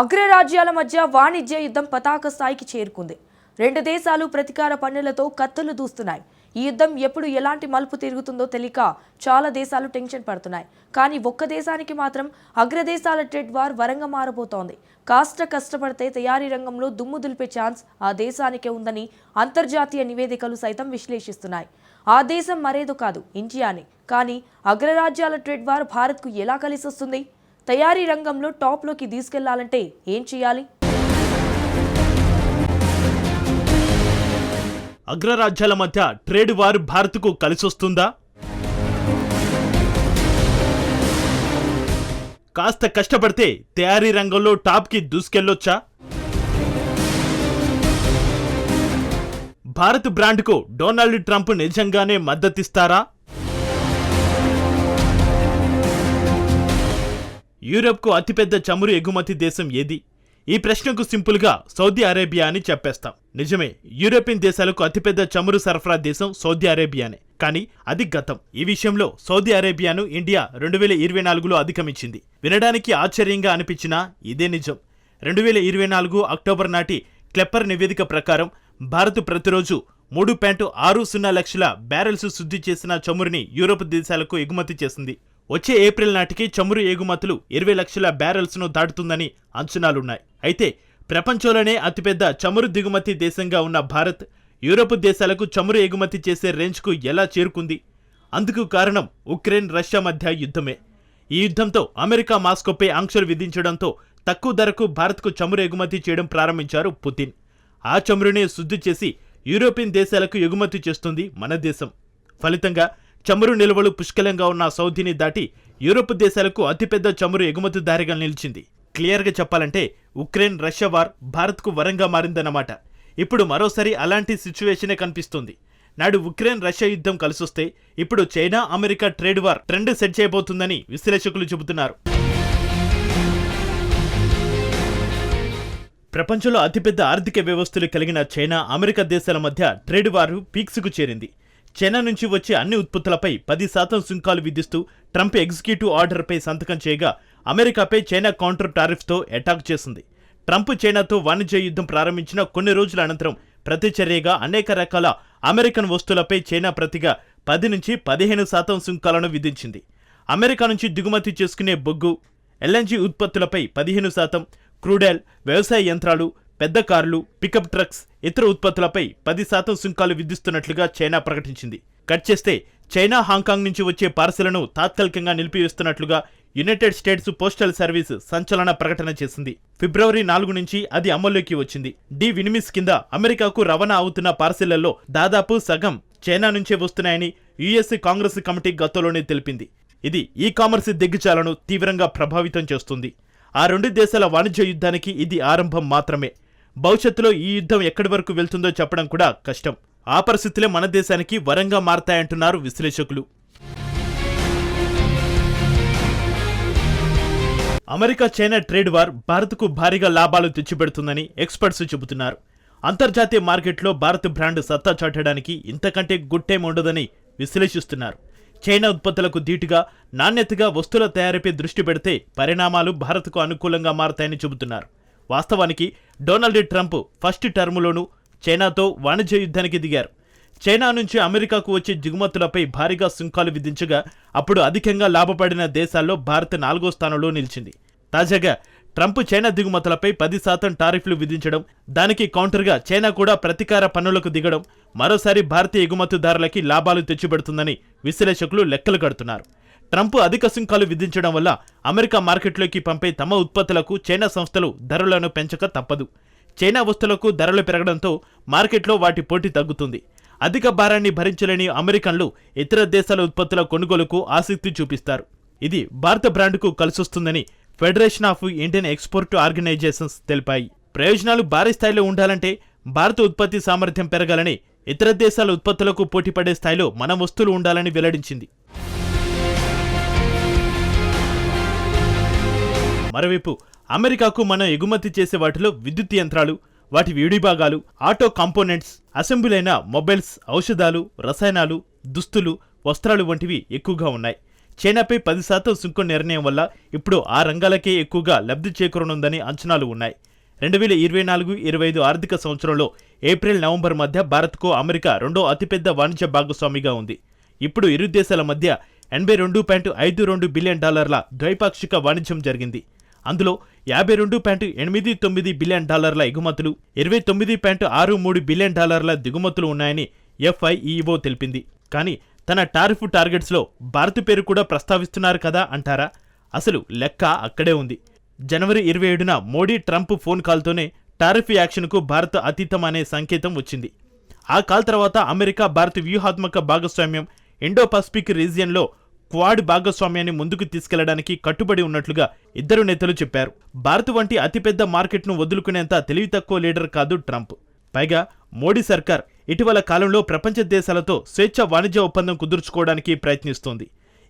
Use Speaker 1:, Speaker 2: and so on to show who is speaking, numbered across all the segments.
Speaker 1: అగ్రరాజ్యాల మధ్య వాణిజ్య యుద్ధం పతాక స్థాయికి చేరుకుంది. రెండు దేశాలు ప్రతీకార పన్నులతో కత్తులు దూస్తున్నాయి. ఈ యుద్ధం ఎప్పుడు ఎలాంటి మలుపు తిరుగుతుందో తెలియక చాలా దేశాలు టెన్షన్ పడుతున్నాయి. కానీ ఒక్క దేశానికి మాత్రం అగ్రదేశాల ట్రేడ్ వార్ వరంగా మారబోతోంది. కాస్త కష్టపడితే తయారీ రంగంలో దుమ్ము దులిపే ఛాన్స్ ఆ దేశానికే ఉందని అంతర్జాతీయ నివేదికలు సైతం విశ్లేషిస్తున్నాయి. ఆ దేశం మరేదో కాదు ఇండియానే. కానీ అగ్రరాజ్యాల ట్రేడ్ వార్ భారత్కు ఎలా కలిసి వస్తుంది తయారీ రంగంలో టాప్లోకి తీసుకెళ్ళాలంటే ఏం చేయాలి?
Speaker 2: అగ్రరాజ్యాల మధ్య ట్రేడ్ వార్ భారత్కు కలిసొస్తుందా? కాస్త కష్టపడితే తయారీ రంగంలో టాప్కి దూసుకెళ్ళొచ్చా భారత్ బ్రాండ్కు డొనాల్డ్ ట్రంప్ నిజంగానే మద్దతిస్తారా? యూరప్కు అతిపెద్ద చమురు ఎగుమతి దేశం ఏది? ఈ ప్రశ్నకు సింపుల్గా సౌదీ అరేబియా అని చెప్పేస్తాం. నిజమే యూరోపియన్ దేశాలకు అతిపెద్ద చమురు సరఫరా దేశం సౌదీ అరేబియానే. కానీ అది గతం. ఈ విషయంలో సౌదీ అరేబియాను ఇండియా రెండు వేల ఇరవై నాలుగులో అధిగమించింది. వినడానికి ఆశ్చర్యంగా అనిపించినా ఇదే నిజం. రెండు వేల ఇరవై నాలుగు అక్టోబర్ నాటి క్లెప్పర్ నివేదిక ప్రకారం భారత్ ప్రతిరోజు మూడు పాయింట్ ఆరు సున్నా లక్షల బ్యారెల్స్ శుద్ధి చేసిన చమురుని యూరోప్ దేశాలకు ఎగుమతి చేసింది. వచ్చే ఏప్రిల్ నాటికి చమురు ఎగుమతులు ఇరవై లక్షల బ్యారెల్స్ను దాటుతుందని అంచనాలున్నాయి. అయితే ప్రపంచంలోనే అతిపెద్ద చమురు దిగుమతి దేశంగా ఉన్న భారత్ యూరోప్ దేశాలకు చమురు ఎగుమతి చేసే రేంజ్కు ఎలా చేరుకుంది? అందుకు కారణం ఉక్రెయిన్ రష్యా మధ్య యుద్ధమే. ఈ యుద్ధంతో అమెరికా మాస్కోపై ఆంక్షలు విధించడంతో తక్కువ ధరకు భారత్కు చమురు ఎగుమతి చేయడం ప్రారంభించారు పుతిన్. ఆ చమురునే శుద్ధి చేసి యూరోపియన్ దేశాలకు ఎగుమతి చేస్తుంది మన దేశం. ఫలితంగా చమురు నిల్వలు పుష్కలంగా ఉన్న సౌదీని దాటి యూరోప్ దేశాలకు అతిపెద్ద చమురు ఎగుమతిదారిగా నిలిచింది. క్లియర్గా చెప్పాలంటే ఉక్రెయిన్ రష్యా వార్ భారత్కు వరంగా మారిందన్నమాట. ఇప్పుడు మరోసారి అలాంటి సిచ్యువేషనే కనిపిస్తుంది. నాడు ఉక్రెయిన్ రష్యా యుద్ధం కలిసొస్తే ఇప్పుడు China America trade war trend set చేయబోతుందని విశ్లేషకులు చెబుతున్నారు. ప్రపంచంలో అతిపెద్ద ఆర్థిక వ్యవస్థలు కలిగిన చైనా అమెరికా దేశాల మధ్య ట్రేడ్ వారు పీక్స్కు చేరింది. చైనా నుంచి వచ్చే అన్ని ఉత్పత్తులపై పది శాతం సుంకాలు విధిస్తూ ట్రంప్ ఎగ్జిక్యూటివ్ ఆర్డర్పై సంతకం చేయగా అమెరికాపై చైనా కౌంటర్ టారిఫ్తో అటాక్ చేసింది. ట్రంప్ చైనాతో వాణిజ్య యుద్ధం ప్రారంభించిన కొన్ని రోజుల అనంతరం ప్రతిచర్యగా అనేక రకాల అమెరికన్ వస్తువులపై చైనా ప్రతిగా పది నుంచి పదిహేను శాతం సుంకాలను విధించింది. అమెరికా నుంచి దిగుమతి చేసుకునే బొగ్గు ఎల్ఎన్జీ ఉత్పత్తులపై పదిహేను శాతం క్రూడెల్ వ్యవసాయ యంత్రాలు పెద్ద కార్లు పికప్ ట్రక్స్ ఇతర ఉత్పత్తులపై పది శాతం సుంకాలు విధిస్తున్నట్లుగా చైనా ప్రకటించింది. కట్ చేస్తే చైనా హాంకాంగ్ నుంచి వచ్చే పార్సెలను తాత్కాలికంగా నిలిపివేస్తున్నట్లుగా యునైటెడ్ స్టేట్స్ పోస్టల్ సర్వీస్ సంచలన ప్రకటన చేసింది. ఫిబ్రవరి నాలుగు నుంచి అది అమల్లోకి వచ్చింది. డి వినిమిస్ కింద అమెరికాకు రవాణా అవుతున్న పార్సెళ్ళలో దాదాపు సగం చైనా నుంచే వస్తున్నాయని యుఎస్ కాంగ్రెస్ కమిటీ గతంలోనే తెలిపింది. ఇది ఈ కామర్స్ దిగ్గజాలను తీవ్రంగా ప్రభావితం చేస్తుంది. ఆ రెండు దేశాల వాణిజ్య యుద్ధానికి ఇది ఆరంభం మాత్రమే. భవిష్యత్తులో ఈ యుద్ధం ఎక్కడి వరకు వెళ్తుందో చెప్పడం కూడా కష్టం. ఆ పరిస్థితులే మన దేశానికి వరంగా మారతాయంటున్నారు విశ్లేషకులు. అమెరికా చైనా ట్రేడ్ వార్ భారత్కు భారీగా లాభాలు తెచ్చిపెడుతుందని ఎక్స్పర్ట్స్ చెబుతున్నారు. అంతర్జాతీయ మార్కెట్లో భారత్ బ్రాండ్ సత్తా చాటడానికి ఇంతకంటే గుడ్ టైం ఉండదని విశ్లేషిస్తున్నారు. చైనా ఉత్పత్తులకు ధీటుగా నాణ్యతగా వస్తువుల తయారీపై దృష్టి పెడితే పరిణామాలు భారత్కు అనుకూలంగా మారతాయని చెబుతున్నారు. వాస్తవానికి డొనాల్డ్ ట్రంప్ ఫస్ట్ టర్ములోనూ చైనాతో వాణిజ్య యుద్ధానికి దిగారు. చైనా నుంచి అమెరికాకు వచ్చే దిగుమతులపై భారీగా సుంకాలు విధించగా అప్పుడు అధికంగా లాభపడిన దేశాల్లో భారత్ నాలుగో స్థానంలో నిలిచింది. తాజాగా ట్రంప్ చైనా దిగుమతులపై పది శాతం టారిఫ్లు విధించడం దానికి కౌంటర్గా చైనా కూడా ప్రతీకార పన్నులకు దిగడం మరోసారి భారతీయ ఎగుమతిదారులకి లాభాలు తెచ్చిపెడుతుందని విశ్లేషకులు లెక్కలు కడుతున్నారు. ట్రంప్ అధిక సుంకాలు విధించడం వల్ల అమెరికా మార్కెట్లోకి పంపే తమ ఉత్పత్తులకు చైనా సంస్థలు ధరలను పెంచక తప్పదు. చైనా వస్తువులకు ధరలు పెరగడంతో మార్కెట్లో వాటి పోటీ తగ్గుతుంది. అధిక భారాన్ని భరించలేని అమెరికన్లు ఇతర దేశాల ఉత్పత్తుల కొనుగోలుకు ఆసక్తి చూపిస్తారు. ఇది భారత బ్రాండ్కు కలిసొస్తుందని federation of Indian export organisations తెలిపాయి. ప్రయోజనాలు భారీ స్థాయిలో ఉండాలంటే భారత ఉత్పత్తి సామర్థ్యం పెరగాలని ఇతర దేశాల ఉత్పత్తులకు పోటీపడే స్థాయిలో మన వస్తువులు ఉండాలని వెల్లడించింది. మరోవైపు అమెరికాకు మనం ఎగుమతి చేసే వాటిలో విద్యుత్ యంత్రాలు వాటి విడిభాగాలు ఆటో కాంపోనెంట్స్ అసెంబ్లీ అయిన మొబైల్స్ ఔషధాలు రసాయనాలు దుస్తులు వస్త్రాలు వంటివి ఎక్కువగా ఉన్నాయి. చైనాపై పది శాతం సుంకం నిర్ణయం వల్ల ఇప్పుడు ఆ రంగాలకే ఎక్కువగా లబ్ధి చేకూరనుందని అంచనాలు ఉన్నాయి. రెండు వేల ఇరవై నాలుగు ఇరవై ఐదు ఆర్థిక సంవత్సరంలో ఏప్రిల్ నవంబర్ మధ్య భారత్కు అమెరికా రెండో అతిపెద్ద వాణిజ్య భాగస్వామిగా ఉంది. ఇప్పుడు ఇరు దేశాల మధ్య ఎనభై రెండు పాయింట్ ఐదు రెండు బిలియన్ డాలర్ల ద్వైపాక్షిక వాణిజ్యం జరిగింది. అందులో యాభై రెండు పాయింట్ ఎనిమిది తొమ్మిది బిలియన్ డాలర్ల ఎగుమతులు ఇరవై తొమ్మిది పాయింట్ ఆరు మూడు బిలియన్ డాలర్ల దిగుమతులు ఉన్నాయని ఎఫ్ఐఈఓ తెలిపింది. కానీ తన టారిఫ్ టార్గెట్స్లో భారత్ పేరు కూడా ప్రస్తావిస్తున్నారు కదా అంటారా? అసలు లెక్క అక్కడే ఉంది. జనవరి ఇరవై ఏడున మోడీ ట్రంప్ ఫోన్ కాల్తోనే టారిఫ్ యాక్షన్కు భారత్ అతీతం అనే సంకేతం వచ్చింది. ఆ కాల్ తర్వాత అమెరికా భారత్ వ్యూహాత్మక భాగస్వామ్యం ఇండో పసిఫిక్ రీజియన్లో క్వాడ్ భాగస్వామ్యాన్ని ముందుకు తీసుకెళ్ళడానికి కట్టుబడి ఉన్నట్లుగా ఇద్దరు నేతలు చెప్పారు. భారత్ వంటి అతిపెద్ద మార్కెట్ను వదులుకునేంత తెలివి తక్కువ లీడర్ కాదు ట్రంప్. పైగా మోడీ సర్కార్ ఇటీవల కాలంలో ప్రపంచ దేశాలతో స్వేచ్ఛ వాణిజ్య ఒప్పందం కుదుర్చుకోవడానికి ప్రయత్నిస్తోంది.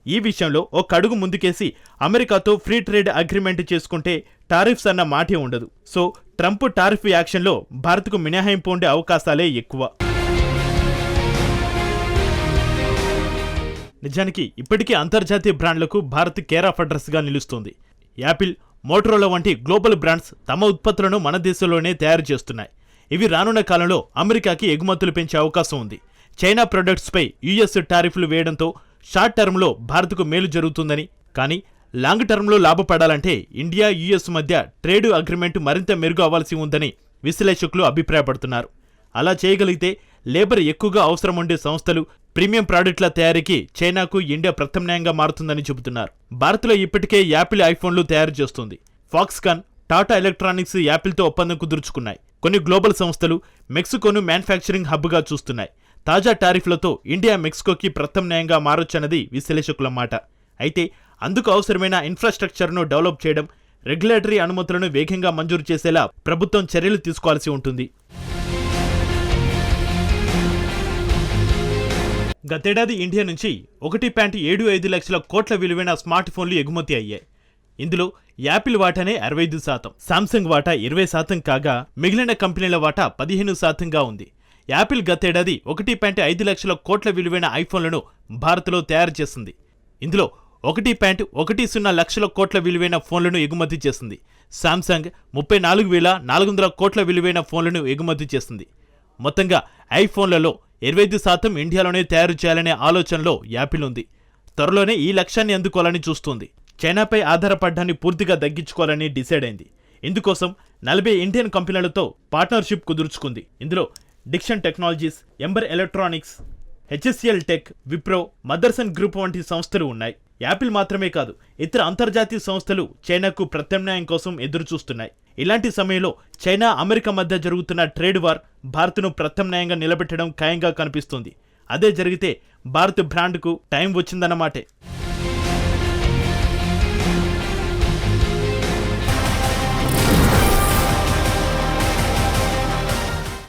Speaker 2: ఈ విషయంలో ఒక అడుగు ముందుకేసి అమెరికాతో ఫ్రీ ట్రేడ్ అగ్రిమెంట్ చేసుకుంటే టారిఫ్స్ అన్న మాటే ఉండదు. సో ట్రంప్ టారిఫ్ యాక్షన్లో భారత్కు మినహాయింపు ఉండే అవకాశాలే ఎక్కువ. నిజానికి ఇప్పటికే అంతర్జాతీయ బ్రాండ్లకు భారత్ కేర్ ఆఫ్ అడ్రస్గా నిలుస్తోంది. యాపిల్ మోటరోలా వంటి గ్లోబల్ బ్రాండ్స్ తమ ఉత్పత్తులను మన దేశంలోనే తయారు చేస్తున్నాయి. ఇవి రానున్న కాలంలో అమెరికాకి ఎగుమతులు పెంచే అవకాశం ఉంది. చైనా ప్రొడక్ట్స్పై యుఎస్ టారిఫ్లు వేయడంతో షార్ట్ టర్మ్లో భారత్కు మేలు జరుగుతుందని కానీ లాంగ్ టర్మ్లో లాభపడాలంటే ఇండియా యుఎస్ మధ్య ట్రేడ్ అగ్రిమెంట్ మరింత మెరుగు అవ్వాల్సి ఉందని విశ్లేషకులు అభిప్రాయపడుతున్నారు. అలా చేయగలిగితే లేబర్ ఎక్కువగా అవసరం ఉండే సంస్థలు ప్రీమియం ప్రాడక్ట్ల తయారీకి చైనాకు ఇండియా ప్రత్యామ్నాయంగా మారుతుందని చెబుతున్నారు. భారత్లో ఇప్పటికే యాపిల్ ఐఫోన్లు తయారు చేస్తుంది. ఫాక్స్కాన్ టాటా ఎలక్ట్రానిక్స్ యాపిల్తో ఒప్పందం కుదుర్చుకున్నాయి. కొన్ని గ్లోబల్ సంస్థలు మెక్సికోను మ్యానుఫ్యాక్చరింగ్ హబ్గా చూస్తున్నాయి. తాజా టారిఫ్లతో ఇండియా మెక్సికోకి ప్రత్యామ్నాయంగా మారొచ్చన్నది విశ్లేషకుల మాట. అయితే అందుకు అవసరమైన ఇన్ఫ్రాస్ట్రక్చర్ను డెవలప్ చేయడం రెగ్యులేటరీ అనుమతులను వేగంగా మంజూరు చేసేలా ప్రభుత్వం చర్యలు తీసుకోవాల్సి ఉంటుంది. గతేడాది ఇండియా నుంచి ఒకటి పాయింట్ ఏడు ఐదు లక్షల కోట్ల విలువైన స్మార్ట్ ఫోన్లు ఎగుమతి అయ్యాయి. ఇందులో యాపిల్ వాటానే అరవై ఐదు శాతం సామ్సంగ్ వాటా ఇరవై శాతం కాగా మిగిలిన కంపెనీల వాటా పదిహేను శాతంగా ఉంది. యాపిల్ గతేడాది ఒకటి పాయింట్ ఐదు లక్షల కోట్ల విలువైన ఐఫోన్లను భారత్లో తయారు చేసింది. ఇందులో ఒకటి పాయింట్ ఒకటి సున్నా లక్షల కోట్ల విలువైన ఫోన్లను ఎగుమతి చేసింది. సామ్సంగ్ ముప్పై నాలుగు వేల నాలుగు వందల కోట్ల విలువైన ఫోన్లను ఎగుమతి చేసింది. మొత్తంగా ఐఫోన్లలో ఇరవై ఐదు శాతం ఇండియాలోనే తయారు చేయాలనే ఆలోచనలో యాపిల్ ఉంది. త్వరలోనే ఈ లక్ష్యాన్ని అందుకోవాలని చూస్తుంది. చైనాపై ఆధారపడ్డాన్ని పూర్తిగా తగ్గించుకోవాలని డిసైడ్ అయింది. ఇందుకోసం నలభై ఇండియన్ కంపెనీలతో పార్ట్నర్షిప్ కుదుర్చుకుంది. ఇందులో Dixon technologies Amber electronics HSCL tech Wipro Motherson group వంటి సంస్థలు ఉన్నాయి. యాపిల్ మాత్రమే కాదు ఇతర అంతర్జాతీయ సంస్థలు చైనాకు ప్రత్యామ్నాయం కోసం ఎదురుచూస్తున్నాయి. ఇలాంటి సమయంలో చైనా అమెరికా మధ్య జరుగుతున్న ట్రేడ్ వార్ భారత్ను ప్రత్యామ్నాయంగా నిలబెట్టడం ఖాయంగా కనిపిస్తుంది. అదే జరిగితే భారత్ బ్రాండ్కు టైం వచ్చిందన్నమాటే.